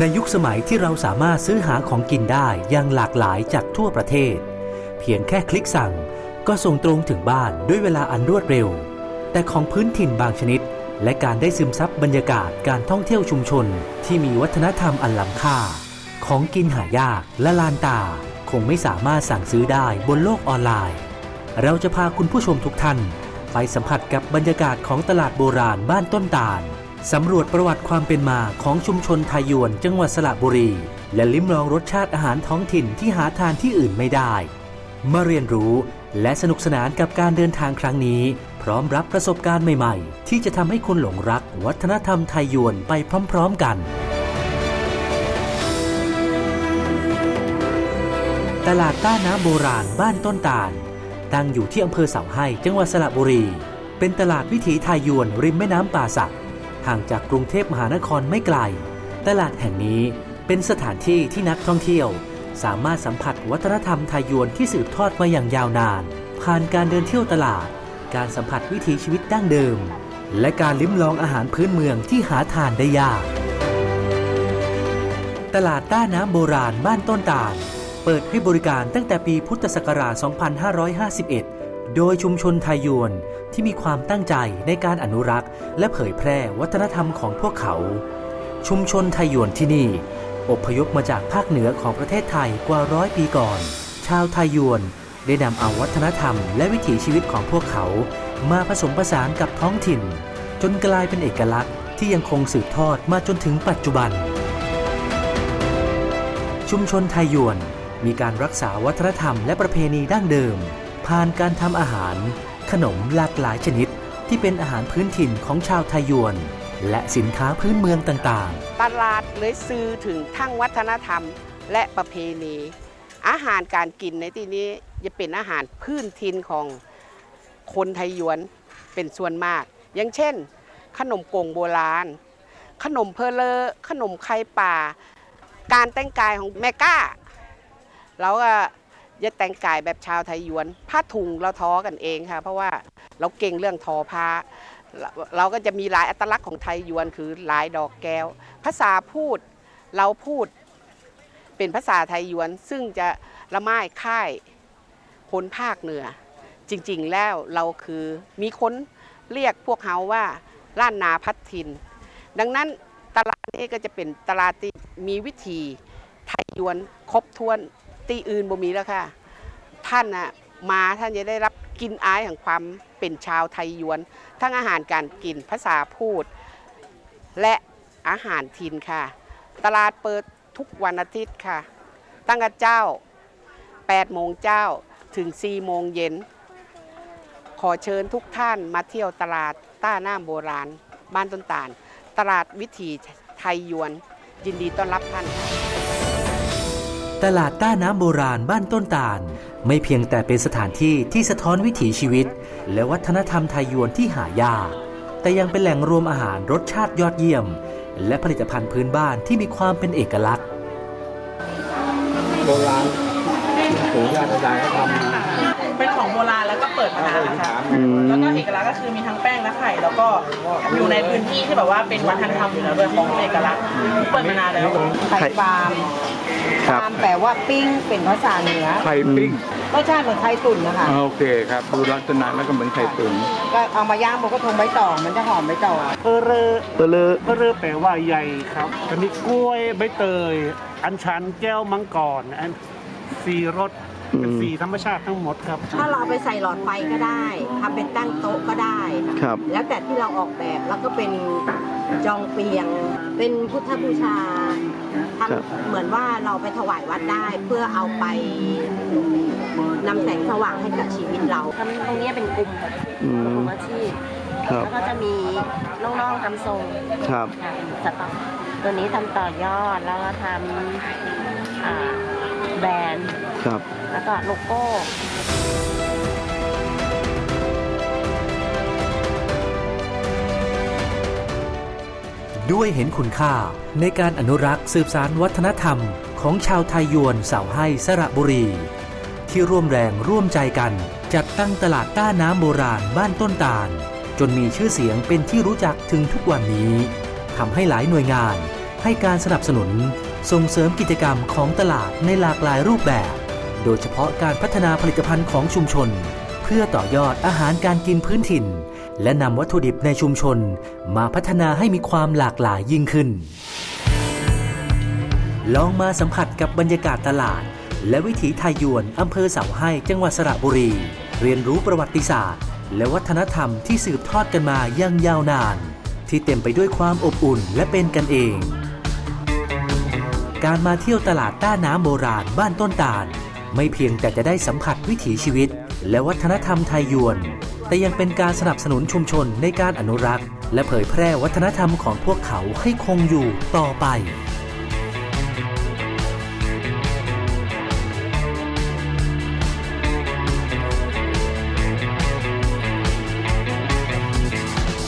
ในยุคสมัยที่เราสามารถซื้อหาของกินได้อย่างหลากหลายจากทั่วประเทศ เพียงแค่คลิกสั่งก็ส่งตรงถึงบ้านด้วยเวลาอันรวดเร็ว แต่ของพื้นถิ่นบางชนิด และการได้ซึมซับบรรยากาศการท่องเที่ยวชุมชน ที่มีวัฒนธรรมอันล้ำค่า ของกินหายากและลานตา คงไม่สามารถสั่งซื้อได้บนโลกออนไลน์ เราจะพาคุณผู้ชมทุกท่าน ไปสัมผัสกับบรรยากาศของตลาดโบราณบ้านต้นตาล สำรวจประวัติความเป็นมาของชุมชนไทยยวนจังหวัดสระบุรี และลิ้มลองรสชาติอาหารท้องถิ่นที่หาทานที่อื่นไม่ได้ มาเรียนรู้และสนุกสนานกับการเดินทางครั้งนี้ พร้อมรับประสบการณ์ใหม่ๆ ที่จะทำให้คุณหลงรักวัฒนธรรมไทยยวนไปพร้อมๆกัน ตลาดต้าน้ำโบราณบ้านต้นตาล ตั้งอยู่ที่อำเภอเสาให้จังหวัดสระบุรี เป็นตลาดวิถีไทยยวนริมแม่น้ำป่าสัก ห่างจากกรุงเทพมหานครไม่ไกล ตลาดแห่งนี้เป็นสถานที่ที่นักท่องเที่ยว สามารถสัมผัสวัฒนธรรมไทยยวนที่สืบทอดมาอย่างยาวนาน ผ่านการเดินเที่ยวตลาด การสัมผัสวิถีชีวิตดั้งเดิม และการลิ้มลองอาหารพื้นเมืองที่หาทานได้ยาก ตลาดต้าน้ำโบราณบ้านต้นตาล เปิดให้บริการตั้งแต่ปีพุทธศักราช 2551 โดยชุมชนไทยยวนที่มีความตั้งใจในการอนุรักษ์ และเผยแพร่วัฒนธรรมของพวกเขา ชุมชนไทยยวนที่นี่ อพยพมาจากภาคเหนือของประเทศไทยกว่าร้อยปีก่อน ชาวไทยยวนได้นำเอาวัฒนธรรมและวิถีชีวิตของพวกเขา มาผสมผสานกับท้องถิ่น จนกลายเป็นเอกลักษณ์ที่ยังคงสืบทอดมาจนถึงปัจจุบัน ชุมชนไทยยวนมีการรักษาวัฒนธรรมและประเพณีดั้งเดิม ผ่านการทำอาหาร ขนมหลากหลายชนิด ที่เป็นอาหารพื้นถิ่นของชาวไทยยวน และสินค้าพื้นเมืองต่างๆ ตลาดเลยซื้อถึงทั้งวัฒนธรรมและประเพณี อาหารการกินในที่นี้จะเป็นอาหารพื้นถิ่นของคนไทยยวนเป็นส่วนมาก อย่างเช่น ขนมกงโบราณ ขนมเพอเลอขนมไข่ป่า การแต่งกายของแม่ก้าเราก็ จะแต่งกายแบบชาวไทยยวน ผ้าถุงเราทอกันเองค่ะ เพราะว่าเราเก่งเรื่องทอผ้า เราก็จะมีลายอัตลักษณ์ของไทยยวนคือลายดอกแก้ว ภาษาพูดเราพูดเป็นภาษาไทยยวน ซึ่งจะละไม้ค่ายคนภาคเหนือ จริงๆแล้วเราคือมีคนเรียกพวกเขาว่าล้านนาพัดทิน ดังนั้นตลาดนี้ก็จะเป็นตลาดที่มีวิธีไทยยวนครบถ้วน ตีอื่นบ่มีแล้วค่ะ ท่านนะมาท่านจะได้รับกินอายของความเป็นชาวไทยยวน ทั้งอาหารการกินภาษาพูด และอาหารถิ่นค่ะ ตลาดเปิดทุกวันอาทิตย์ค่ะ ตั้งแต่เจ้า 8 โมงเจ้าถึง 4 โมงเย็น ขอเชิญทุกท่านมาเที่ยวตลาดต้าหน้าโบราณ บ้านต้นตาล ตลาดวิถีไทยยวน ยินดีต้อนรับท่านค่ะ ตลาดต้าน้ำโบราณบ้านต้นตาล ไม่เพียงแต่เป็นสถานที่ที่สะท้อนวิถีชีวิต และวัฒนธรรมไทยยวนที่หายาก แต่ยังเป็นแหล่งรวมอาหารรสชาติยอดเยี่ยม และผลิตภัณฑ์พื้นบ้านที่มีความเป็นเอกลักษณ์โบราณปู่ย่าตายายเขาทำมาเป็นของโบราณแล้วก็เปิดมานานแล้วค่ะอืมแล้วก็เอกลักษณ์ก็คือมีทั้งแป้งและไข่แล้วก็อยู่ในพื้นที่ที่แบบว่าเป็นวัฒนธรรมอยู่แล้วด้วยของเอกลักษณ์เปิดมานานแล้วไข่ปาล์ม ครับปาล์มแปลว่าปิ้งเป็นภาษาเหนือไข่ปิ้งรสชาติเหมือนไข่ตุ๋นนะคะอ่าโอเคครับ ดูลักษณะแล้วก็เหมือนไข่ตุ๋นก็เอามาย่างบนกระทงใบตองมันจะหอมใบตองเพอเรอเปลือเพอเรอแปลว่าใหญ่ครับอันนี้กล้วยใบเตย อัญชันแก้วมังกรอันสีรสเป็นสีธรรมชาติทั้งหมดครับ ถ้าเราเอาไปใส่หลอดไฟก็ได้ทำเป็นตั้งโต๊ะก็ได้ ครับ แล้วแต่ที่เราออกแบบแล้วก็เป็นจองเปียง เป็นพุทธบูชา ทครับำเหมือนว่าเราไปถวายวัดได้เพื่อเอาไปนำแสงสว่างให้กับชีวิตเราทำตรงนี้เป็นกลุ่มอืมกลุ่มอาชีพครับแล้วก็จะมีน้องๆทำทรงครับค่ะสต็อกตัวนี้ทำต่อยอดแล้วก็ทำอ่าแบรนด์ครับแล้วก็โลโก้ ด้วยเห็นคุณค่า ในการอนุรักษ์สืบสารวัฒนธรรม ของชาวไทยยวนเสาให้สระบุรี ที่ร่วมแรงร่วมใจกัน จัดตั้งตลาดต้าน้ำโบราณบ้านต้นตาล จนมีชื่อเสียงเป็นที่รู้จักถึงทุกวันนี้ทำให้หลายหน่วยงาน ให้การสนับสนุน ส่งเสริมกิจกรรมของตลาดในหลากหลายรูปแบบ โดยเฉพาะการพัฒนาผลิตภัณฑ์ของชุมชน เพื่อต่อยอดอาหารการกินพื้นถิ่น และนำวัตถุดิบในชุมชนมาพัฒนาให้มีความหลากหลายยิ่งขึ้น ลองมาสัมผัสกับบรรยากาศตลาด และวิถีไทยยวนอำเภอเสาให้จังหวัดสระบุรี เรียนรู้ประวัติศาสตร์ และวัฒนธรรมที่สืบทอดกันมาอย่างยาวนาน ที่เต็มไปด้วยความอบอุ่นและเป็นกันเอง การมาเที่ยวตลาดต้าน้ำโบราณบ้านต้นตาล ไม่เพียงแต่จะได้สัมผัสวิถีชีวิต และวัฒนธรรมไทยยวน แต่ยังเป็นการสนับสนุนชุมชนในการอนุรักษ์ และเผยแพร่วัฒนธรรมของพวกเขาให้คงอยู่ต่อไป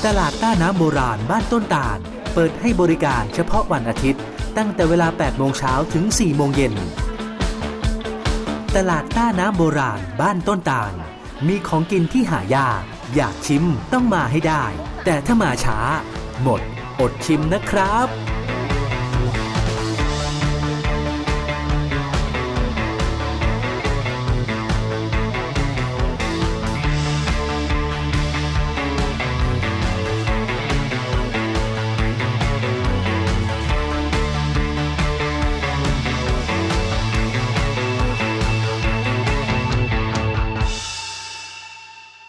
ตลาดต้าน้ำโบราณบ้านต้นตาล เปิดให้บริการเฉพาะวันอาทิตย์ ตั้งแต่เวลา 8 โมงเช้าถึง 4 โมงเย็น ตลาดต้าน้ำโบราณบ้านต้นตาล มีของกินที่หายาก อยากชิมต้องมาให้ได้ แต่ถ้ามาช้า หมดอดชิมนะครับ